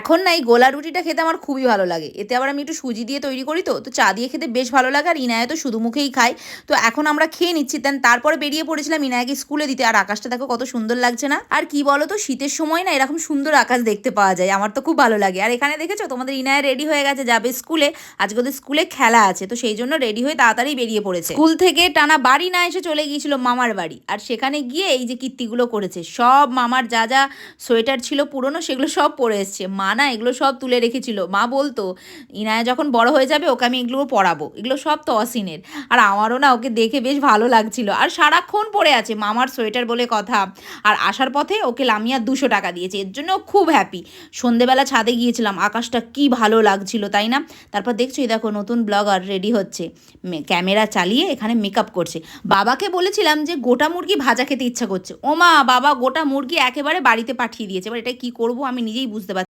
এখন না এই গোলা রুটিটা খেতে আমার খুবই ভালো লাগে। এতে আবার আমি একটু সুজি দিয়ে তৈরি করি তো তো চা দিয়ে খেতে বেশ ভালো লাগে আর ইনায়া তো শুধু মুখেই খায়। তো এখন আমরা খেয়ে নিচ্ছি দেন তারপরে বেরিয়ে পড়েছিলাম ইনায়াকে স্কুলে দিতে আর আকাশটা দেখো কত সুন্দর লাগছে না। আর কি বলো তো শীতের সময় না এরকম সুন্দর আকাশ দেখতে পাওয়া যায়, আমার তো খুব ভালো লাগে। আর এখানে দেখেছ, তোমাদের ইনায়া রেডি হয়ে গেছে, যাবে স্কুলে। আজকে ওদের স্কুলে খেলা আছে, তো সেই জন্য রেডি হয়ে তাড়াতাড়ি বেরিয়ে পড়েছে। স্কুল থেকে টানা বাড়ি না এসে চলে গিয়েছিল মামার বাড়ি। আর সেখানে গিয়ে এই যে কীর্তিগুলো করেছে, সব মামার যা যা সোয়েটার ছিল পুরনো সেগুলো সব পরে এসছে। মা না এগুলো সব তুলে রেখেছিল। মা বলতো, ইনায়া যখন বড় হয়ে যাবে, ওকে আমি এগুলো পরাবো এগুলো সব তো অসিনের আর আমারও না ওকে দেখে বেশ ভালো লাগছিল। আর সারাক্ষণ পরে আছে মামার সোয়েটার বলে কথা। আর আসার পথে ওকে লামিয়া দুশো টাকা দিয়েছে। এর জন্য খুব হ্যাপি সন্ধেবেলা ছাদে গিয়েছিলাম। আকাশটা কি ভালো লাগছিল, তাই না? তারপর দেখছ, এই দেখো, নতুন ব্লগার রেডি হচ্ছে। ক্যামেরা চালিয়ে এখানে মেকআপ করছে। বাবাকে বলেছিলাম যে, গোটা মুরগি ভাজা খেতে ইচ্ছা করছে। ও মা বাবা, গোটা মুরগি একেবারে বাড়িতে পাঠিয়ে দিয়েছে। এবার এটা কি করব আমি নিজেই বুঝতে পারছি